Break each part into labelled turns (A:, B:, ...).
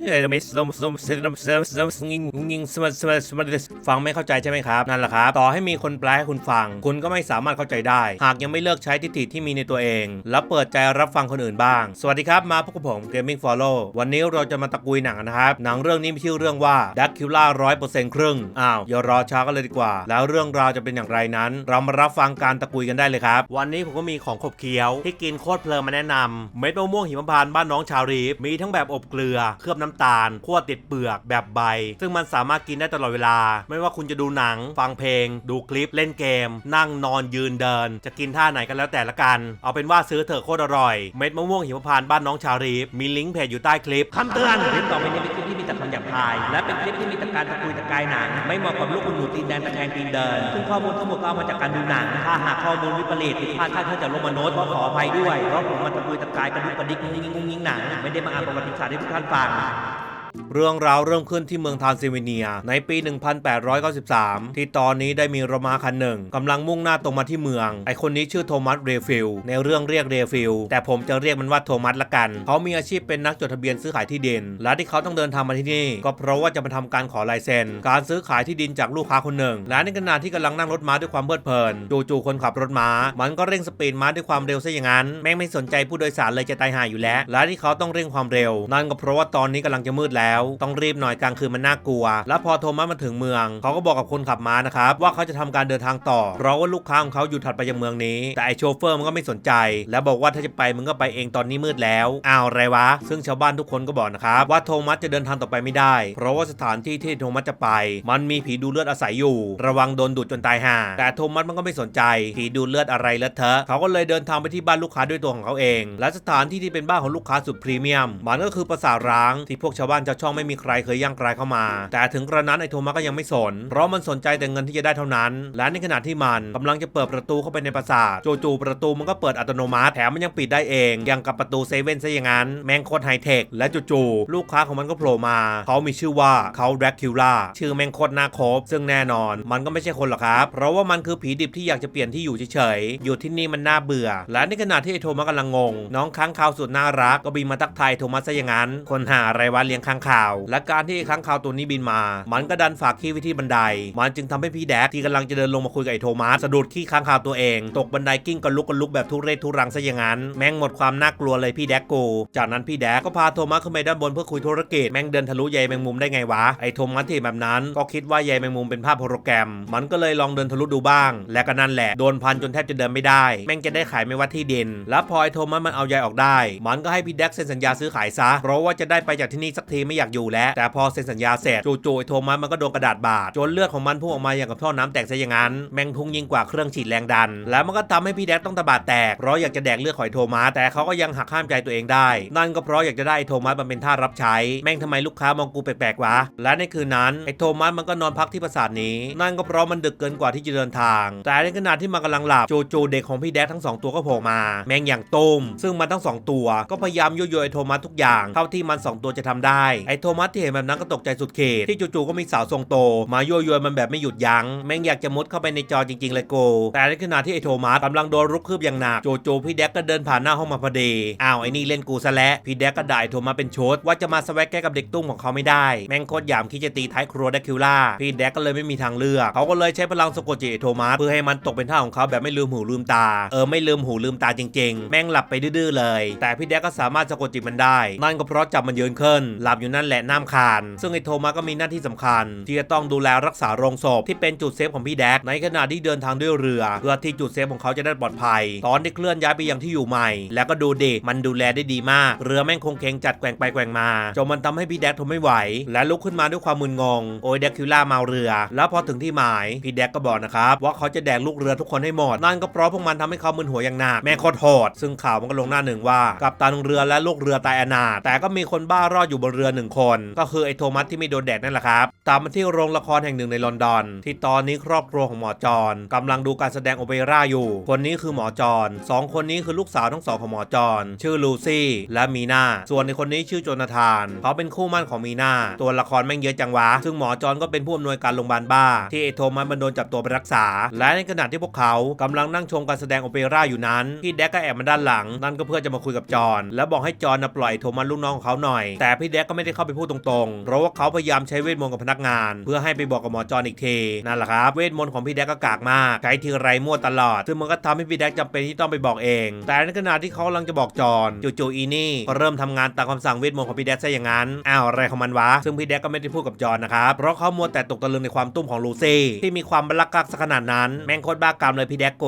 A: เฮ้ยไม่สมสมสมสมสมสงิงงิงสมสมสมฟังไม่เข้าใจใช่ไหมครับนั่นแหละครับต่อให้มีคนแปลให้คุณฟัง คุณก็ไม่สามารถเข้าใจได้ หากยังไม่เลิกใช้ทิฏฐิที่มีในตัวเอง แล้วเปิดใจรับฟังคนอื่นบ้าง สวัสดีครับมาพบกับผม Gaming Follow วันนี้เราจะมาตะกุยหนังนะครับ หนังเรื่องนี้มีชื่อเรื่องว่า Dark k i l l a ร้อยเปอร์เซ็นต์ครึ่งอ้าวอย่ารอช้ากันเลยดีกว่า แล้วเรื่องราวจะเป็นอย่างไรนั้น เรามารับฟังการตะกุยกันได้เลยครับ วันนี้ผมก็มีของขบเคี้ยวที่กินโคตรเพลินมาแนะนำเม็ดมะม่วงหิมพานต์บ้านน้องชาวรีฟมีทั้งแบบอบเกลือเคลือบน้ำตาลขั้วติดเปลือกแบบใบ ซึ่งมันสามารถกินได้ตลอดเวลา ไม่ว่าคุณจะดูหนัง ฟังเพลง ดูคลิปเล่นเกม นั่งนอนยืนเดิน จะกินท่าไหนกันแล้วแต่ละกัน เอาเป็นว่าซื้อเถอะโคตรอร่อย เม็ดมะม่วงหิมพานต์บ้านน้องชาวรีฟมีลิงก์เพจอยู่ใต้คลิปคำเตือนคลิปต่อไปนี้เป็นคลิปที่ แต่คำหยาบคาย และเป็นคลิปที่มีแต่การตะกุยตะกายหนัง ไม่เหมาะกับลูกคุณหนูตีนแดงตะแคงตีนเดิน ซึ่งข้อมูลทั้งหมดก็เอามาจากการดูหนัง ถ้าหากข้อมูลวิปริตผิดพลาดคลาดเคลื่อนจากโลมนุษย์ก็ขออภัยด้วย เพราะผมมาตะกุยตะกายกระดุกกระดิกงุ้งงิ้งงุ้งงิ้งหนัง ไม่ได้มาอ่านประวัติศาสตร์ให้ทุกท่านฟัง เรื่องราวเริ่มขึ้นที่เมืองทานซิเวเนีย ในปี 1893 ที่ตอนนี้ได้มีรมาคันหนึ่งกำลังมุ่งหน้าตรงมาที่เมือง ไอคนนี้ชื่อโทมัสเรฟิลในเรื่องเรียกเรฟิลแต่ผมจะเรียกมันว่าโทมัสละกัน เขามีอาชีพเป็นนักจดทะเบียนซื้อขายที่ดิน และที่เขาต้องเดินทางมาที่นี่ ก็เพราะว่าจะมาทำการขอลายเซ็นการซื้อขายที่ดินจากลูกค้าคนหนึ่ง และในขณะที่กำลังนั่งรถม้าด้วยความเพลิดเพลินจู่ๆคนขับรถม้า มันก็เร่งสปีดม้าด้วยความเร็วซะอย่างนั้นแม่งไม่สนใจผู้โดยสารเลยจะตายห่าอยู่แล้ว และที่เขาต้องเร่งความเร็ว นั่นก็เพราะว่าตอนนี้กำลังจะมืดแล้วต้องรีบหน่อยกลางคืนมันน่ากลัว แล้วพอโทมัสมาถึงเมือง เขาก็บอกกับคนขับม้านะครับว่าเขาจะทำการเดินทางต่อ เพราะว่าลูกค้าของเขาอยู่ถัดไปยังเมืองนี้ แต่ไอโชเฟอร์มันก็ไม่สนใจ แล้วบอกว่าถ้าจะไปมึงก็ไปเองตอนนี้มืดแล้วอ้าวอะไรวะ ซึ่งชาวบ้านทุกคนก็บอกนะครับว่าโทมัสจะเดินทางต่อไปไม่ได้ เพราะว่าสถานที่ที่โทมัสจะไป มันมีผีดูเลือดอาศัยอยู่ ระวังโดนดูดจนตายห่าแต่โทมัสมันก็ไม่สนใจผีดูเลือดอะไรเลอะเทอะเขาก็เลยเดินทางไปที่บ้านลูกค้าด้วยตัวของเขาเอง และสถานที่ที่เป็นบ้านของลูกค้าสุดพรีเมียมมันก็คือปราสาทร้างที่พวกชาวบ้านชาวช่องไม่มีใครเคยย่างกรายเข้ามา แต่ถึงกระนั้นไอโทมัสก็ยังไม่สน เพราะมันสนใจแต่เงินที่จะได้เท่านั้น และในขณะที่มันกำลังจะเปิดประตูเข้าไปในปราสาทจู่ๆประตูมันก็เปิดอัตโนมัติแถมมันยังปิดได้เองอย่างกับประตูเซเว่นซะอย่างนั้นแมงโคตรไฮเทคและจู่ๆลูกค้าของมันก็โผล่มา เขามีชื่อว่าเขาแดรคิวล่าชื่อแมงโคตรน่าคบซึ่งแน่นอน มันก็ไม่ใช่คนหรอกครับ เพราะว่ามันคือผีดิบที่อยากจะเปลี่ยนที่อยู่เฉยๆอยู่ที่นี่มันน่าเบื่อ และในขณะที่ไอโทมัสกำลังงง น้องค้างคาวสุดน่ารักก็บินมาทักทายโทมัสซะอย่างนั้นคนหาอะไรวะเลี้ยงค้างคาว และการที่ไอ้ค้างคาวตัวนี้บินมา มันก็ดันฝากขี้ไว้ที่บันได มันจึงทำให้พี่แดกที่กำลังจะเดินลงมาคุยกับไอ้โทมัสสะดุดขี้ค้างคาวตัวเอง ตกบันไดกิ้งกระลุกกระลุกแบบทุเรศทุรังซะอย่างนั้น แม่งหมดความน่ากลัวเลยพี่แดกกู จากนั้นพี่แดกก็พาโทมัสขึ้นไปด้านบนเพื่อคุยธุรกิจแม่งเดินทะลุใยแมงมุมได้ไงวะไอ้โทมัสที่แบบนั้นก็คิดว่าใยแมงมุมเป็นภาพโฮโลแกรม มันก็เลยลองเดินทะลุดูบ้าง และก็นั่นแหละโดนพันจนแทบจะเดินไม่ได้ แม่งจะได้ขายไม่ว่าที่ดิน แล้วพอไอโทมัสมันเอาใยออกได้ มันก็ให้พี่แดกเซ็นสัญญาซื้อขายซะเพราะว่าจะได้ไปจากที่นี่สักทีไม่อยากอยู่แล้ว แต่พอเซ็นสัญญาเสร็จจู่ๆไอโทมัสมันก็โดนกระดาษบาดจนเลือดของมันพุ่งออกมาอย่างกับท่อน้ำแตกซะอย่างนั้นแม่งพุ่งยิ่งกว่าเครื่องฉีดแรงดัน แล้วมันก็ทำให้พี่แดกต้องตะบาดแตกเพราะอยากจะแดกเลือดของไอโทมัสแต่เขาก็ยังหักห้ามใจตัวเองได้ นั่นก็เพราะอยากจะได้ไอโทมัสมันเป็นท่ารับใช้ แม่งทำไมลูกค้ามองกูแปลกๆวะและในคืนนั้นไอโทมัสมันก็นอนพักที่ปราสาทนี้ นั่นก็เพราะมันดึกเกินกว่าที่จะเดินทาง แต่ในขณะที่มันกำลังหลับจู่ๆเด็กของพี่แดกทั้งสองตัวก็โผล่มา แม่งอย่างตุ้มซึ่งมันทั้งสองตัว ก็พยายามยั่วยุไอโทมัสทุกอย่างเท่าที่มันสองตัวจะทำได้ไอโทมัสที่เห็นแบบนั้นก็ตกใจสุดเขตที่จู่ๆก็มีสาวทรงโต มายั่วยวนมันแบบไม่หยุดยัง้งแม่งอยากจะมุดเข้าไปในจอจริงๆเลยโก แต่ในขณะที่ไอโทมัสกำลังโดนรุกคืบอย่างหนักจู่ๆพี่แดกก็เดินผ่านหน้าห้องมาพอดีอ้าวไอ้นี่เล่นกูซะแล้วพี่แดกก็ด่าไอโทมัสเป็นชดว่าจะมาสแวกแก้กับเด็กตุ้มของเขาไม่ได้ แม่งโคตรหยามคิดจะตีท้ายครัวแดกคิวล่าพี่แดกก็เลยไม่มีทางเลือกเขาก็เลยใช้พลังสะกดจิตไอโทมัสเพื่อให้มันตกเป็นท่าของเขาแบบไม่ลืมหูลืมตาเออไม่ลืมหูลืมตาจริง ๆ แม่งหลับไปดื้อๆเลย แต่พี่แดกก็สามารถสะกดจิตมันได้ นั่นก็เพราะจับมันยืนขึ้นหลับอยู่นั่นแหละน้ำคาน ซึ่งไอโทมัสก็มีหน้าที่สำคัญ ที่จะต้องดูแลรักษาโรงศพที่เป็นจุดเซฟของพี่แดกในขณะที่เดินทางด้วยเรือ เพื่อที่จุดเซฟของเขาจะได้ปลอดภัย ตอนที่เคลื่อนย้ายไปยังที่อยู่ใหม่ แล้วก็ดูด็กมันดูแลได้ดีมาก เรือแม่งคงเคงจัดแกว่งไปแกว่งมาจนมันทำให้พี่แดกทนไม่ไหว และลุกขึ้นมาด้วยความมึนงง โอ้ยแดกคิวล่าเมาเรือ แล้วพอถึงที่หมายพี่แดกก็บอกนะครับว่าเขาจะแดกลูกเรือทุกคนให้หมดนั่นก็เพราะพวกมันทำให้เขามึนหัวอย่างหนักแม่โคตรโหดซึ่งข่าวมันก็ลงหน้าหนึ่งว่า กัปตันเรือและลูกเรือตายอนาถแต่ก็มีคนบ้ารอดอยู่บนเรือหนึ่งคน ก็คือไอ้โทมัสที่ไม่โดนแดดนั่นแหละครับ ตามมาที่โรงละครแห่งหนึ่งในลอนดอน ที่ตอนนี้ครอบครัวของหมอจอนกำลังดูการแสดงโอเปร่าอยู่ คนนี้คือหมอจอนสองคนนี้คือลูกสาวทั้งสองของหมอจอนชื่อลูซี่และมีนาส่วนในคนนี้ชื่อโจนาธานเขาเป็นคู่มั่นของมีนาตัวละครแม่งเยอะจังวะ ซึ่งหมอจอนก็เป็นผู้อำนวยการโรงพยาบาลบ้า ที่ไอ้โทมัสมันโดนจับตัวไปรักษา และในขณะที่พวกเขากำลังนั่งชมการแสดงโอเปร่าอยู่นั้นพี่แดกก็แอบมาด้านหลังนั่นก็เพื่อจะมาคุยกับจอนแล้วบอกให้จอนปล่อยโทมัสลูกน้องของเขาหน่อย แต่พี่แดกก็ไไม่ได้เข้าไปพูดตรงๆ เพราะว่าเขาพยายามใช้เวทมนต์กับพนักงาน เพื่อให้ไปบอกกับหมอจอนอีกทีนั่นแหละครับเวทมนต์ของพี่แดกก็กากมากใช้ทีไรมั่วตลอด ซึ่งมันก็ทำให้พี่แดกจำเป็นที่ต้องไปบอกเอง แต่ในขณะที่เขากำลังจะบอกจอนจู่ๆอีนี่ก็เริ่มทำงานตามคำสั่งเวทมนต์ของพี่แดกซะอย่างนั้นอ้าวอะไรของมันวะซึ่งพี่แดกก็ไม่ได้พูดกับจอนนะครับเพราะเขามัวแต่ตกตะลึงในความตุ้มของลูซี่ที่มีความบลักกักสักขนาดนั้นแม่งโคตรบ้ากามเลยพี่แดกโก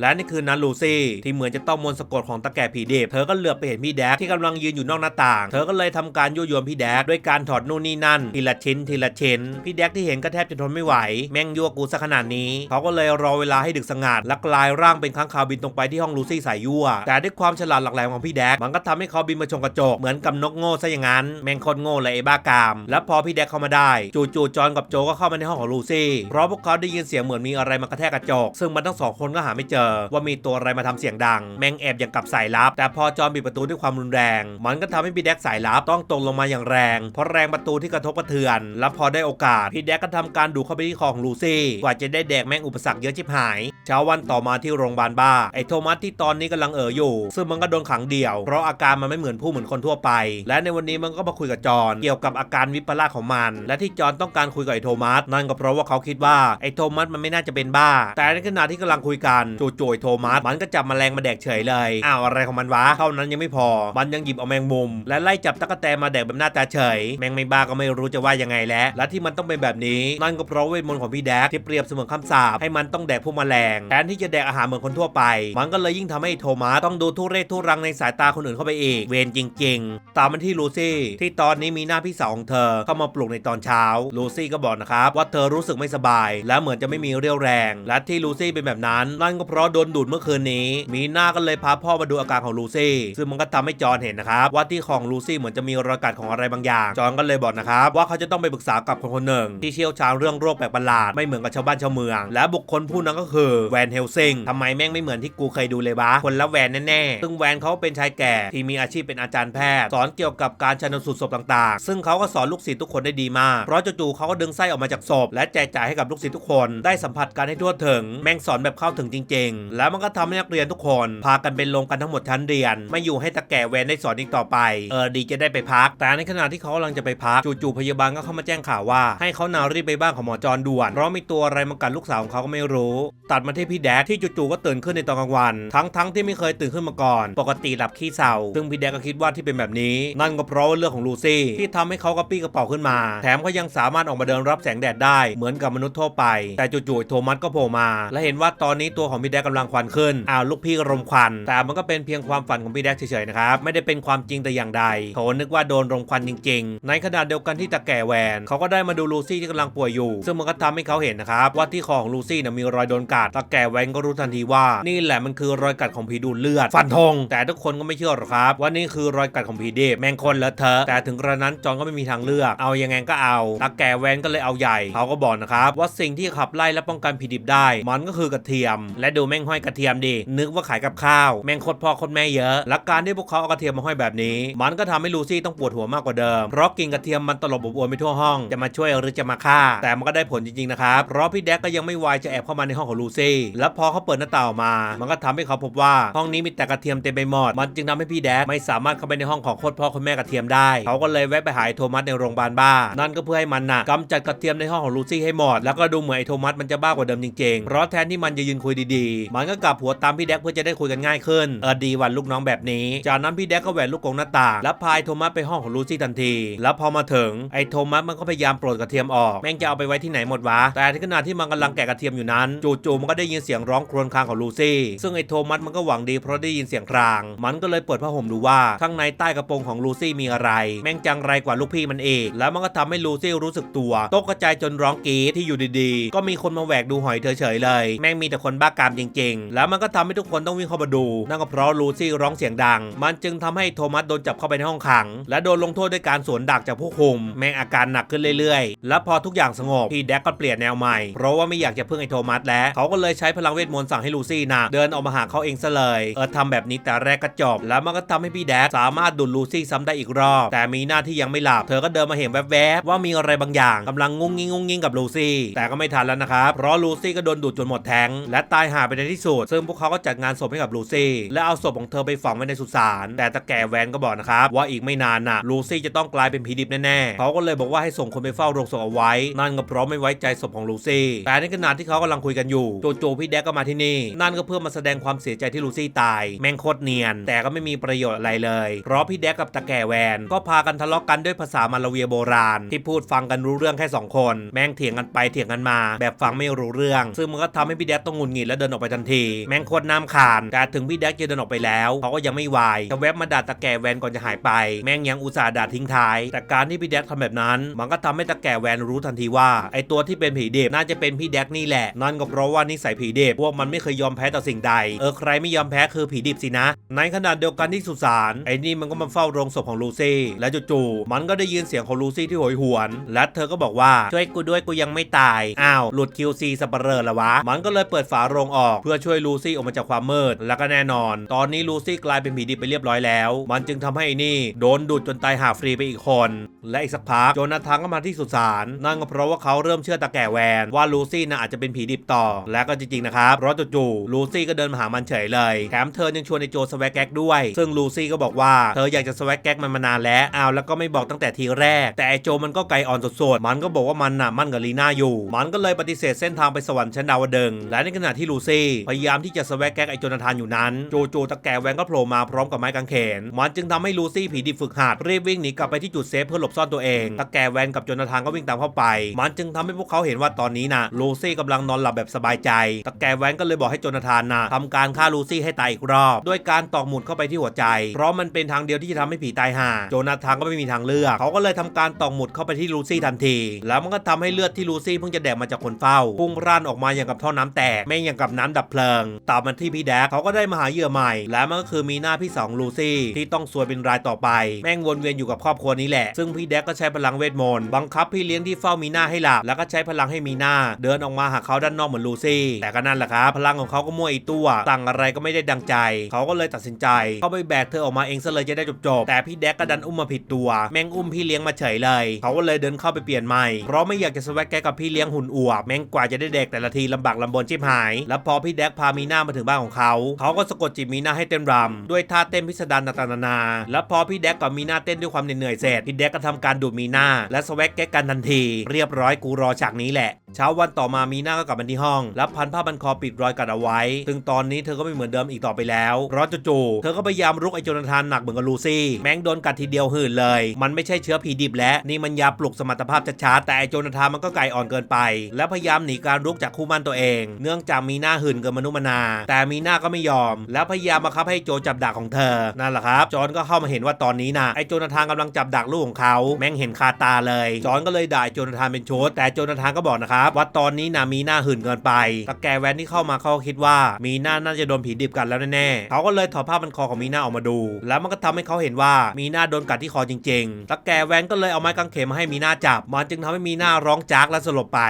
A: และในคืนนั้นลูซี่ที่เหมือนจะต้องมนต์สะกดของตะแก่ผีดิบเธอก็เหลือบไปเห็นพี่แดกที่กำลังยืนอยู่นอกหน้าต่าง เธอก็เลยทำการยั่วยวนพีแดกด้วยการถอดนู่นนี่นั่นทีละชิ้นทีละชิ้น พี่แดกที่เห็นก็แทบจะทนไม่ไหว แม่งยั่วกูซะขนาดนี้ เขาก็เลยรอเวลาให้ดึกสงัดและกลายร่างเป็นค้างคาวบินตรงไปที่ห้องลูซี่สายยั่ว แต่ด้วยความฉลาดหลักแหลมของพี่แดกมันก็ทำให้เขาบินมาชงกระจกเหมือนกับนกโง่ซะอย่างนั้น แม่งโคตรโง่เลยไอ้บ้ากาม แล้วพอพี่แดกเข้ามาได้ จู่ๆจอนกับโจก็เข้ามาในห้องของลูซี่ เพราะพวกเขาได้ยินเสียงเหมือนมีอะไรมากระแทกกระจก ซึ่งมันทั้งสองคนก็หาไม่เจอ ว่ามีตัวอะไรมาทำเสียงดัง แม่งแอบอย่างกับสายลับ แต่พอจอนปิดประตูด้วยความรุนแรง มันก็ทำให้พี่แดกสายลับต้องตกลงมาอย่างแรง เพราะแรงประตูที่กระทบกระเทือน แล้วพอได้โอกาสพี่แดกก็ทำการดูดเข้าไปที่คอของลูซี่กว่าจะได้แดกแม่งอุปสรรคเยอะชิบหาย เช้าวันต่อมาที่โรงพยาบาลบ้าไอ้โทมัสที่ตอนนี้กำลังเอ่ออยู่ ซึ่งมันก็โดนขังเดี่ยว เพราะอาการมันไม่เหมือนผู้เหมือนคนทั่วไป และในวันนี้มันก็มาคุยกับจอนเกี่ยวกับอาการวิปลาสของมัน และที่จอนต้องการคุยกับไอ้โทมัสนั่นก็เพราะว่าเขาคิดว่าไอ้โทมัสมันไม่น่าจะเป็นบ้า แต่ในขณะที่กำลังคุยกันจู่ๆไอโทมัสมันก็จับแมลงมาแดกเฉยเลยอ้าวอะไรของมันวะเท่านั้นยังไม่พอ มันยังหยิบเอาแมงมุม และไล่จับตั๊กแตนมาแดกแบบหน้าตาเฉย แมงไม่บ้าก็ไม่รู้จะว่ายังไงแล้วและที่มันต้องเป็นแบบนี้นั่นก็เพราะเวทมนต์ของพี่แดกที่เปรียบเสมือนคำสาปให้มันต้องแดกพวกแมลงแทนที่จะแดกอาหารเหมือนคนทั่วไป มันก็เลยยิ่งทำให้โทมัสต้องดูทุเรศทุรังในสายตาคนอื่นเข้าไปอีก เวรจริง ๆ ตามมันที่ลูซี่ที่ตอนนี้มีหน้าพี่สาวของเธอเข้ามาปลุกในตอนเช้าลูซี่ก็บอกนะครับว่าเธอรู้สึกไม่สบาย และเหมือนจะไม่มีเรี่ยวแรง และที่ลูซี่เป็นแบบนั้นนั่นก็เพราะโดนดูดเมื่อคืนนี้ มีหน้าก็เลยพาพ่อมาดูอาการของลูซี่ซึ่งมันก็ทำให้จอนเห็นนะครับว่าที่ของลูซี่เหมือนจะมีรอยกัดของอะไรบางอย่าง จอนก็เลยบอกนะครับว่าเขาจะต้องไปปรึกษากับคนคนหนึ่ง ที่เชี่ยวชาญเรื่องโรคแปลกประหลาดไม่เหมือนกับชาวบ้านชาวเมือง และบุคคลผู้นั้นก็คือแวนเฮลซิงทำไมแม่งไม่เหมือนที่กูเคยดูเลยบ้าคนละแวนแน่ๆซึ่งแวนเขาเป็นชายแก่ที่มีอาชีพเป็นอาจารย์แพทย์สอนเกี่ยวกับการชันสูตรศพต่างๆ ซึ่งเขาก็สอนลูกศิษย์ทุกคนได้ดีมากเพราะจู่ๆเขาก็ดึงไส้ออกมาจากศพและแจกจ่ายให้กับลูกศิษย์ทุกคนได้สัมผัสกันให้ทั่วถึงแม่งสอนแบบเข้าถึงจริง ๆ แล้วมันก็ทำให้นักเรียนทุกคนพากันเป็นลงกันทั้งหมดชั้นเรียน ไม่อยู่ให้ตะแก่แวนได้สอนอีกต่อไปเออดีจะได้ไปพักแต่ในขณะที่เขากำลังจะไปพักจู่ๆพยาบาลก็เข้ามาแจ้งข่าวว่า ให้เขานารีบไปบ้านของหมอจรด่วนเพราะมีตัวอะไรมากัดลูกสาวของเขาก็ไม่รู้ ตัดมาที่พี่แดกที่จู่ๆก็ตื่นขึ้นในตอนกลางวัน ทั้งๆที่ไม่เคยตื่นขึ้นมาก่อน ปกติหลับขี้เศร้าซึ่งพี่แดกก็คิดว่าที่เป็นแบบนี้ นั่นก็เพราะว่าเรื่องของลูซี่ที่ทำให้เขากระปี้กระเป๋าขึ้นมา แถมเขายังสามารถออกมาเดินรับแสงแดดได้เหมือนกับมนุษย์ทั่วไป แต่จู่ๆโทมัสก็โผล่มา และเห็นว่าตอนนี้ตัวของพี่แดกกำลังควันขึ้นอ้าวลูกพี่ก็รมควัน แต่มันก็เป็นเพียงความฝันของพี่แดกเฉยๆนะครับไม่ได้เป็นความจริงแต่อย่างใดโถนึกว่าโดนรมควันจริง ๆ ในขณะเดียวกันที่ตาแก่แวนเขาก็ได้มาดูลูซี่ที่กำลังป่วยอยู่ ซึ่งมันก็ทำให้เขาเห็นนะครับว่าที่คอของลูซี่นะมีรอยโดนกัดตาแก่แวนก็รู้ทันทีว่า นี่แหละมันคือรอยกัดของผีดูดเลือดฟันธงแต่ทุกคนก็ไม่เชื่อหรอกครับ ว่านี่คือรอยกัดของผีเดบแมงคนเลอะเทอะแต่ถึงกระนั้นจอนก็ไม่มีทางเลือก เอายังไงก็เอาตาแก่แวนก็เลยเอาใหญ่เขาก็บอกนะครับว่าสิ่งที่ขับไล่และป้องกันผีดิบได้ มันก็คือกระเทียม และดูแม่งห้อยกระเทียมดินึกว่าขายกับข้าว แม่งโคตรพ่อโคตรแม่เยอะและการที่พวกเขาเอากระเทียมมาห้อยแบบนี้ มันก็ทำให้ลูซี่ต้องปวดหัวมากกว่าเดิม เพราะกินกระเทียมมันตลบอบอวนไปทั่วห้อง จะมาช่วยหรือจะมาฆ่า แต่มันก็ได้ผลจริงๆนะครับ เพราะพี่แดกก็ยังไม่วายจะแอบเข้ามาในห้องของลูซี่ แล้วพอเขาเปิดหน้าต่างออกมา มันก็ทำให้เขาพบว่าห้องนี้มีแต่กระเทียมเต็มไปหมด มันจึงทำให้พี่แดกไม่สามารถเข้าไปในห้องของโคตรพ่อคนแม่กระเทียมได้ เขาก็เลยแวะไปหาไอ้โทมัสในโรงพยาบาลบ้า นั่นก็เพื่อให้มันน่ะกำจัดกระเทียมในห้องของลูซี่ให้หมด แล้วก็ดูเหมือนไอ้โทมัสมันจะบ้ากว่าเดิมจริงๆ เพราะแทนที่มันจะยืนคุยดีๆ มันก็กลับหัวตามพี่แดกเพื่อจะได้คุยกันง่ายขึ้น เออดีวันลูกน้องแบบนี้ จากนั้นพี่แดกก็แหวนลูกกงหน้าต่าง แล้วพายโทมัสไปห้องของลูซีทันที แล้วพอมาถึงไอ้โทมัสมันก็พยายามปลดกระเทียมออก แม่งจะเอาไปไว้ที่ไหนหมดวะ แต่ในขณะที่มันกำลังแกะกระเทียมอยู่นั้น จู่ๆมันก็ได้ยินเสียงร้องครวญครางของลูซี่ ซึ่งไอ้โทมัสมันก็หวังดีเพราะได้ยินเสียงคราง มันก็เลยเปิดผ้าห่มดูว่าข้างในใต้กระโปรงของลูซี่มีอะไร แม่งจังไรกว่าลูกพี่มันเองแล้วมันก็ทำให้ลูซี่รู้สึกตัวตกกระจายจนร้องกรีดที่อยู่ดีๆ ก็มีคนมาแหวกดูหอยเธอเฉยเลย แม่งมีแต่คนบ้ากามจริง ๆ แล้วมันก็ทำให้ทุกคนต้องวิ่งเข้ามาดู นั่นก็เพราะลูซี่ร้องเสียงดัง มันจึงทำให้โทมัสโดนจับเข้าไปในห้องขัง และโดนลงโทษด้วยการสวนดักจากผู้คุม แม่งอาการหนักขึ้นเรื่อยๆ และพอทุกอย่างสงบพี่แดกก็เปลี่ยนแนวใหม่ เพราะว่าไม่อยากจะพึ่งไอโทมัสแล้ว เขาก็เลยใช้พลังเวทมนต์สั่งให้ลูซี่นะเดินออกมาหาเขาเองซะเลยเออทำแบบนี้แต่แรกก็จบแล้วมันก็ทำให้พี่แดกสามารถดูดลูซี่ซ้ำได้อีกรอบ แต่มีหน้าที่ยังไม่หลับเธอก็เดินมาเห็นแวบๆว่ามีอะไรบางอย่างกำลังงุ้งงิ้งงุ้งงิ้งกับลูซี่แต่ก็ไม่ทันแล้วนะครับเพราะลูซี่ก็โดนดูดจนหมดแทงและตายหาไปในที่สุดซึ่งพวกเขาก็จัดงานศพให้กับลูซี่และเอาศพของเธอไปฝังไว้ในสุสานแต่ตะแก่แวนก็บอกนะครับว่าอีกไม่นานน่ะลูซีซี่จะต้องกลายเป็นผีดิบแน่ๆเขาก็เลยบอกว่าให้ส่งคนไปเฝ้าโรงศพเอาไว้ นั่นก็เพราะไม่ไว้ใจศพของลูซี่ แต่ในขณะที่เขากำลังคุยกันอยู่โจู่ๆพี่แดกก็มาที่นี่ นั่นก็เพื่อมาแสดงความเสียใจที่ลูซี่ตาย แม่งโคตรเนียน แต่ก็ไม่มีประโยชน์อะไรเลย เพราะพี่แดกกับตาแก่แวน ก็พากันทะเลาะกันด้วยภาษามาลาเวียโบราณ ที่พูดฟังกันรู้เรื่องแค่สองคน แม่งเถียงกันไปเถียงกันมา แบบฟังไม่รู้เรื่อง ซึ่งมันก็ทำให้พี่แดกต้องหงุดหงิดและเดินออกไปทันที แม่งโคตรน้ำขานแต่ถึงพี่แดกจะเดินออกไปแล้วเขาก็ยังไม่วายจะแวบมาด่าตาแก่แวนก่อนจะหายไป แม่งยังอุตส่าห์ด่าทิ้งท้าย แต่การที่พี่แดกทำแบบนั้น มันก็ทำให้ตาแก่แวนรู้ทันทีว่าไอตัวที่เป็นผีเด็บน่าจะเป็นพี่แดกนี่แหละ นั่นก็เพราะว่านิสัยผีเด็บพวกมันไม่เคยยอมแพ้ต่อสิ่งใด เออใครไม่ยอมแพ้คือผีดิบสินะ ในขณะเดียวกันที่สุสานไอ้นี่มันก็มาเฝ้าโรงศพของลูซี่ และจู่ๆมันก็ได้ยินเสียงของลูซี่ที่โหยหวน และเธอก็บอกว่าช่วยกูด้วยกูยังไม่ตาย อ้าว หลุด QC สับเปเหร่อละวะ มันก็เลยเปิดฝาโรงออก เพื่อช่วยลูซี่ออกมาจากความมืด และก็แน่นอน ตอนนี้ลูซี่กลายเป็นผีดิบไปเรียบร้อยแล้ว มันจึงทำให้ไอ้นี่โดนดูดจนตายหาฟรีไปอีกคน และอีกสักพักโจนาธานก็มาที่สุสานนั่นก็เพราะว่าเขาเริ่มเชื่อตาแก่แวนว่าลูซี่น่ะอาจจะเป็นผีดิบต่อ และก็จริงๆนะครับเพราะจู่ๆลูซี่ก็เดินมาหามันเฉยเลยแถมเธอยังชวนไอโจสแวกแก๊กด้วย ซึ่งลูซี่ก็บอกว่าเธออยากจะสแวกแก๊กมันมานานแล้วอ้าวแล้วก็ไม่บอกตั้งแต่ทีแรก แต่ไอโจมันก็ไกลอ่อนสดๆมันก็บอกว่ามันน่ะมั่นกับลีน่าอยู่ มันก็เลยปฏิเสธเส้นทางไปสวรรค์ชั้นดาวดึงและในขณะที่ลูซี่พยายามที่จะสแวกแก๊กไอโจนาธานอยู่นั้นจู่ๆตาแก่แวนก็โผล่มาพร้อมกับไม้กางเขนมันจึงทำให้ลูซี่ผีดิบฝึกหัดรีบวิ่งหนีกลับไปที่จุดเซฟเพื่อหลบซ่อนตัวเองตาแก่แวนกับโจนาธานก็วิ่งตามเข้าไป มันจึงทำให้พวกเขาเห็นว่าตอนนี้นะลูซี่กำลังนอนหลับแบบสบายใจตาแก่แวนก็เลยบอกให้โจนาธานนะทำการฆ่าลูซี่ให้ตายอีกรอบด้วยการตอกหมุดเข้าไปที่หัวใจ เพราะมันเป็นทางเดียวที่จะทำให้ผีตายห่าโจนาธานก็ไม่มีทางเลือก เขาก็เลยทำการตอกหมุดเข้าไปที่ลูซี่ทันที แล้วมันก็ทำให้เลือดที่ลูซี่เพิ่งจะแดกมาจากคนเฝ้าพุ่งร่านออกมาอย่างกับท่อน้ำแตกแม่งอย่างกับน้ำดับเพลิงตามมาที่พี่แดกเขาก็ได้มาหาเหยื่อใหม่ และมันก็คือมีหน้าพี่สองลูซี่ที่ต้องซวยเป็นรายต่อไป แม่งวนเวียนอยู่กับครอบครัวนี้แหละ ซึ่งพี่แดกก็ใช้พลังเวทมนต์บังคับพี่เลี้ยงที่เฝ้ามีหน้าให้หลับแล้วก็ใช้พลังให้มีหน้า เดินออกมาหาเขาด้านนอกเหมือนลูซี่ แต่ก็นั่นแหละครับพลังของเขาก็มั่วอีตัวสั่งอะไรก็ไม่ได้ดังใจ เขาก็เลยตัดสินใจเข้าไปแบกเธอออกมาเองซะเลยจะได้จบๆแต่พี่แดกก็ดันอุ้มมาผิดตัว แม่งอุ้มพี่เลี้ยงมาเฉยเลย เขาก็เลยเดินเข้าไปเปลี่ยนใหม่เพราะไม่อยากจะสวักแกกับพี่เลี้ยงหุ่นอวบแม่งกว่าจะได้เด็กแต่ละทีลำบากลำบนชิบหาย แล้วพอพี่แดกพามีหน้ามาถึงบ้านของเขา เขาก็สะกดจิตมีหน้าให้เต้นรำด้วยท่าเต้นพิสดารต่างๆนานาแล้วพอพี่แดกกับมีหน้าเต้นด้วยความเหนื่อยเสร็จพี่แดกก็ทำการดูดมีหน้า และสวักแกกันทันที เรียบร้อยกูรอฉากนี้แหละ เช้าวันต่อมามีหน้าก็กลับมาที่ห้องแล้วพันผ้าพันคอปิดรอยกัดเอาไว้ ซึ่งตอนนี้เธอก็ไม่เหมือนเดิมอีกต่อไปแล้วเพราะจู่ๆเธอก็พยายามรุกไอโจนาธานหนักเหมือนกับลูซี่ แม่งโดนกัดทีเดียวหื่นเลย มันไม่ใช่เชื้อผีดิบและนี่มันยาปลุกสมรรถภาพชัดๆแต่ไอโจนาธานมันก็ไก่อ่อนเกินไป และพยายามหนีการรุกจากคู่มั่นตัวเอง เนื่องจากมีหน้าหื่นเกินมนุษย์มนา แต่มีหน้าก็ไม่ยอม แล้วพยายามบังคับให้โจจับดักของเธอนั่นแหละครับจอนก็เข้ามาเห็นว่าตอนนี้นะไอโจนาธานกำลังจับดักลูกของเขาแม่งเห็นคาตาเลย จอห์นก็เลยด่าโจนาธานเป็นโชดแต่โจนาธานก็บอกนะครับว่าตอนนี้นะมีหน้าหื่นเกินไปตะแกแวนที่เข้ามาเขาก็คิดว่ามีหน้าน่าจะโดนผีดิบกันแล้วแน่ๆเขาก็เลยถอดผ้าพันคอของมีหน้าออกมาดู แล้วมันก็ทำให้เขาเห็นว่ามีหน้าโดนกัดที่คอจริงๆตะแกแวนก็เลยเอาไม้กางเขนมาให้มีหน้าจับ มันจึงทำให้มีหน้าร้องจากและสลบไป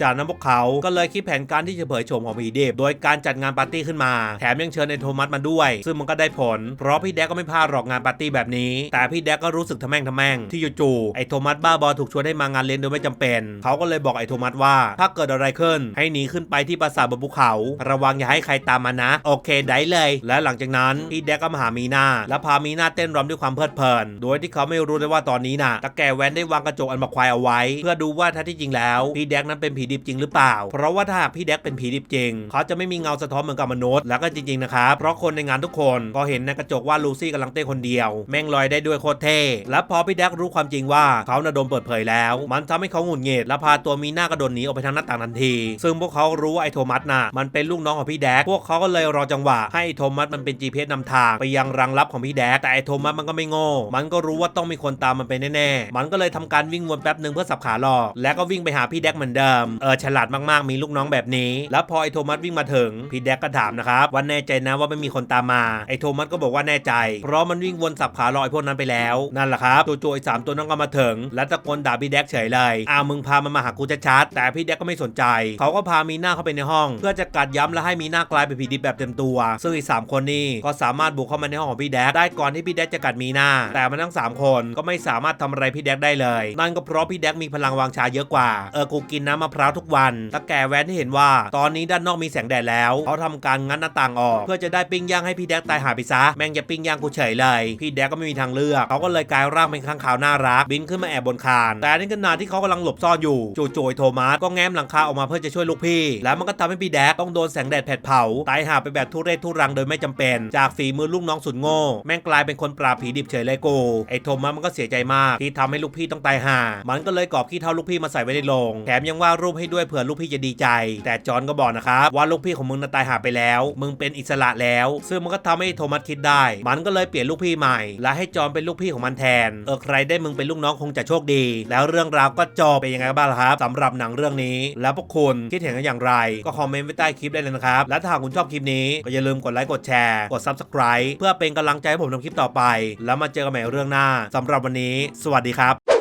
A: จากนั้นพวกเขาก็เลยคิดแผนการที่จะเผยโฉมของผีดิบโดยการจัดงานปาร์ตี้ขึ้นมา แถมยังเชิญไอ้โทมัสมาด้วย ซึ่งมันก็ได้ผล เพราะพี่แดกก็ไม่พลาดหรอกงานปาร์ตี้แบบนี้ แต่พี่แดกก็รูู้้สึกทะแม่งทะแม่งที่จู่ๆไอ้โทมัสบ้าบอถูกชวนให้มางานเลี้ยงโดยไม่จำเป็น เขาก็เลยบอกไอ้โทมัสว่า ถ้าเกิดอะไรขึ้น ให้หนีขึ้นไปที่ปราสาทบนภูเขา ระวังอย่าให้ใครตามมานะ โอเคได้เลย และหลังจากนั้นพี่แดกก็มาหามีนาและพามีนาเต้นรำด้วยความเพลิดเพลิน โดยที่เขาไม่รู้เลยว่าตอนนี้น่ะตะแกแวนได้วางกระจกอันบักควายเอาไว้ เพื่อดูว่าแท้ที่จริงแล้วพี่แดกนั้นเป็นผีดิบจริงหรือเปล่า เพราะว่าถ้าหากพี่แดกเป็นผีดิบจริง เขาจะไม่มีเงาสะท้อนเหมือนกับมนุษย์แล้วก็จริงๆนะครับเพราะคนในงานทุกคนก็เห็นในกระจกว่าลูซี่กำลังเต้นคนเดียว แม่งลอยได้ด้วยโคตรเท่และพอพี่แดกรู้ความจริงว่าเขาน่ะโดนเปิดเผยแล้ว มันทำให้เขาหงุดหงิดและพาตัวมีหน้ากระโดดหนีออกไปทางหน้าต่างทันที ซึ่งพวกเขารู้ว่าไอ้โทมัสน่ะมันเป็นลูกน้องของพี่แดกพวกเขาก็เลยรอจังหวะ ให้ไอ้โทมัสมันเป็น GPS นำทางไปยังรังลับของพี่แดกแต่ไอ้โทมัสมันก็ไม่โง่มันก็รู้ว่าต้องมีคนตามมันไปแน่ๆมันก็เลยทำการวิ่งวนแป๊บหนึ่งเพื่อสับขาหลอกแล้วก็วิ่งไปหาพี่แดกเหมือนเดิมเออฉลาดมากๆมีลูกน้องแบบนี้ แล้วพอไอ้โทมัสวิ่งมาถึงพี่แดกก็ถามนะครับว่าแน่ใจนะว่าไม่มีคนตามมาไอ้โทมัสก็บอกว่าแน่ใจ เพราะมันวิ่งวนสับขาหลอกไอ้พวกนั้นไปแล้วนนั่นแหละครับจู่ๆไอ้สามตัวนั้นก็มาถึง แล้วตะโกนด่าพี่แดกเฉยเลยอ้าวมึงพามันมาหากูชัดๆแต่พี่แดกก็ไม่สนใจ เขาก็พามีน่าเข้าไปในห้อง เพื่อจะกัดย้ำและให้มีน่ากลายเป็นผีดิบแบบเต็มตัว ซึ่งอีกสามคนนี้ก็สามารถบุกเข้ามาในห้องของพี่แดกได้ก่อนที่พี่แดกจะกัดมีน่าแต่มันทั้งสามคนก็ไม่สามารถทำอะไรพี่แดกได้เลย นั่นก็เพราะพี่แดกมีพลังวางชาเยอะกว่า เออกูกินน้ำมะพร้าวทุกวันตาแก่แวนที่เห็นว่า ตอนนี้ด้านนอกมีแสงแดดแล้วเขาทำการงัดหน้าต่างออก เพื่อจะได้ปิ้งย่างให้พี่แดกตายหาไปซะแม่งจะปิ้งย่างกูเฉยเลย พี่แดกก็ไม่มีทางเลือกเขาก็เลยกลายร่างเป็นข้างขาวน่ารักบินขึ้นมาแอบบนคาน แต่ในขณะที่เขากำลังหลบซ่อนอยู่จู่ๆโทมัสก็แง้มหลังคาออกมาเพื่อจะช่วยลูกพี่ แล้วมันก็ทำให้พี่แดกต้องโดนแสงแดดแผดเผาตายหาไปแบบทุเรศทุรังโดยไม่จำเป็น จากฝีมือลูกน้องสุดโง่แม่งกลายเป็นคนปราบผีดิบเฉยเลยกูไอ้โทมัสมันก็เสียใจมากที่ทำให้ลูกพี่ต้องตายห่ามันก็เลยกอบขี้เท่าลูกพี่มาใส่ไว้ในโรงแถมยังวาดรูปให้ด้วยเผื่อลูกพี่จะดีใจ แต่จอห์นก็บอกนะครับว่าลูกพี่ของมึงน่ะตายหาไปแล้ว มึงเป็นอิสระแล้ว ซึ่งมันก็ทำให้โทมัสคิดได้ มันก็เลยเปลี่ยนลูกพี่ใหม่ และให้จอนเป็นลูกพี่ของมันแทน เออใครได้มึงเป็นลูกน้องคงจะโชคดี แล้วเรื่องราวก็จบเป็นยังไงบ้างละครับสำหรับหนังเรื่องนี้ แล้วพวกคุณคิดเห็นกันอย่างไร ก็คอมเมนต์ไว้ใต้คลิปได้เลยนะครับ และถ้าคุณชอบคลิปนี้ก็อย่าลืมกดไลค์กดแชร์กด subscribe เพื่อเป็นกำลังใจให้ผมทำคลิปต่อไป แล้วมาเจอกันใหม่เรื่องหน้าสำหรับวันนี้ สวัสดีครับ